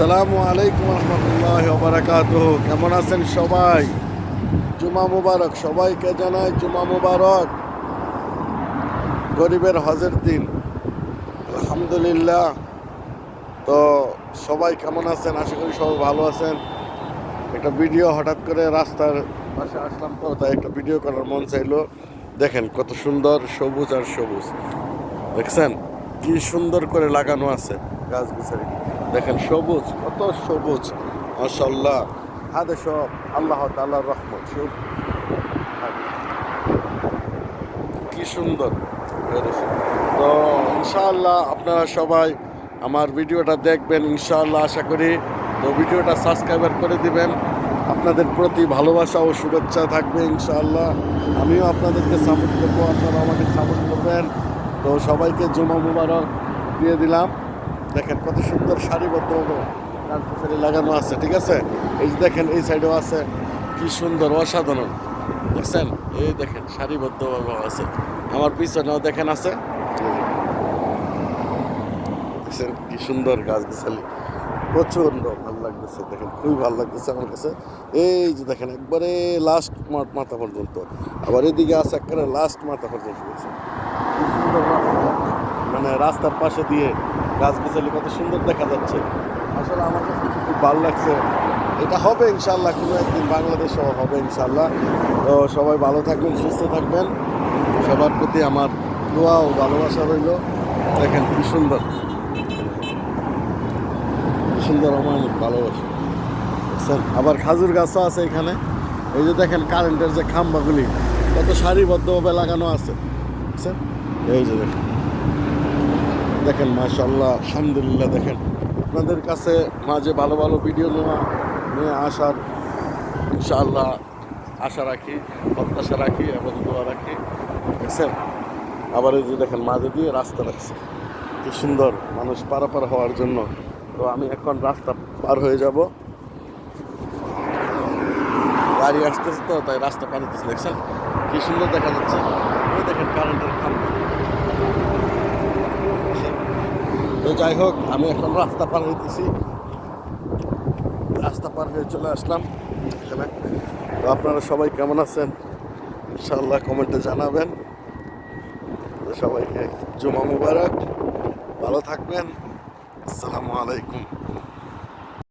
আসসালামু আলাইকুম রহমতুল্লাহ বারাকাত কেমন আছেন সবাই? জুমা মুবারক। সবাইকে জানাই জুমা মুবারক। গরিবের হজের দিন। আলহামদুলিল্লাহ। তো সবাই কেমন আছেন? আশা করি সবাই ভালো আছেন। একটা ভিডিও হঠাৎ করে রাস্তার পাশে আসলাম তো, তাই একটা ভিডিও করার মন চাইলো। দেখেন কত সুন্দর সবুজ আর সবুজ। দেখছেন? কি সুন্দর করে লাগানো আছে গাছ গাছালি দেখেন সবুজ, কত সবুজ মাশাল্লাহ হাদে সব আল্লাহ তাল্লাহর রহমত সব কি সুন্দর। তো ইনশাআল্লাহ আপনারা সবাই আমার ভিডিওটা দেখবেন, ইনশাআল্লাহ আশা করি। তো ভিডিওটা সাবস্ক্রাইবার করে দিবেন। আপনাদের প্রতি ভালোবাসা ও শুভেচ্ছা থাকবে ইনশাআল্লাহ। আমিও আপনাদেরকে সাপোর্ট করব আপনারা আমাকে সাপোর্ট করবেন। তো সবাইকে জমা মুবারক দিয়ে দিলাম। দেখেন কত সুন্দর সারিবদ্ধ গাছগাছালি লাগানো আছে, ঠিক আছে? এই যে দেখেন, এই সাইডেও আছে। কি সুন্দর, অসাধারণ। দেখছেন? এই দেখেন সারিবদ্ধভাবে আছে। আমার পিছনেও দেখেন আছে। দেখছেন? কি সুন্দর গাছগাছালি প্রচণ্ড ভালো লাগতেছে, দেখেন, খুবই ভালো লাগতেছে আমার কাছে। এই যে দেখেন, একবারে লাস্ট মাথা পর্যন্ত। আবার এদিকে আছে একবারে লাস্ট মাথা পর্যন্ত দেখছেন কি সুন্দর রাস্তা। মানে রাস্তার পাশে দিয়ে গাছগাছালি কত সুন্দর দেখা যাচ্ছে। আসলে আমার কাছে খুব ভালো লাগছে। এটা হবে ইনশাল্লাহ কোনো একদিন বাংলাদেশেও হবে ইনশাল্লাহ তো সবাই ভালো থাকবেন, সুস্থ থাকবেন। সবার প্রতি আমার দোয়া ও ভালোবাসা রইল। দেখেন কি সুন্দর। সুন্দর আমার অনেক ভালোবাসা? আবার খাজুর গাছও আছে এখানে। এই যে দেখেন কারেন্টের যে খাম্বাগুলি, কত সারিবদ্ধভাবে লাগানো আছে। বুঝছেন এই যে দেখেন। দেখেন মাশাল্লাহ আলহামদুলিল্লাহ দেখেন। আপনাদের কাছে মাঝে ভালো ভালো ভিডিও নেওয়া, নিয়ে আসার ইনশাআল্লাহ আশা রাখি, প্রত্যাশা রাখি এবং দোয়া রাখি। দেখছেন আবার এই যে দেখেন, মাঝে দিয়ে রাস্তা রাখছে কি সুন্দর, মানুষ পারাপার হওয়ার জন্য। তো আমি এখন রাস্তা পার হয়ে যাব। গাড়ি আসতেছে তো, তাই রাস্তা পার হতেছে, দেখছেন? কি সুন্দর দেখা যাচ্ছে। ওই দেখেন কারেন্টের খাম্বা। তো যাই হোক, আমি এখন রাস্তা পার হইতেছি। রাস্তা পার হয়ে চলে আসলাম এখানে। তো আপনারা সবাই কেমন আছেন? ইনশাল্লাহ কমেন্টে জানাবেন। তো সবাইকে জুমা মুবারক। ভালো থাকবেন। আসসালামু আলাইকুম।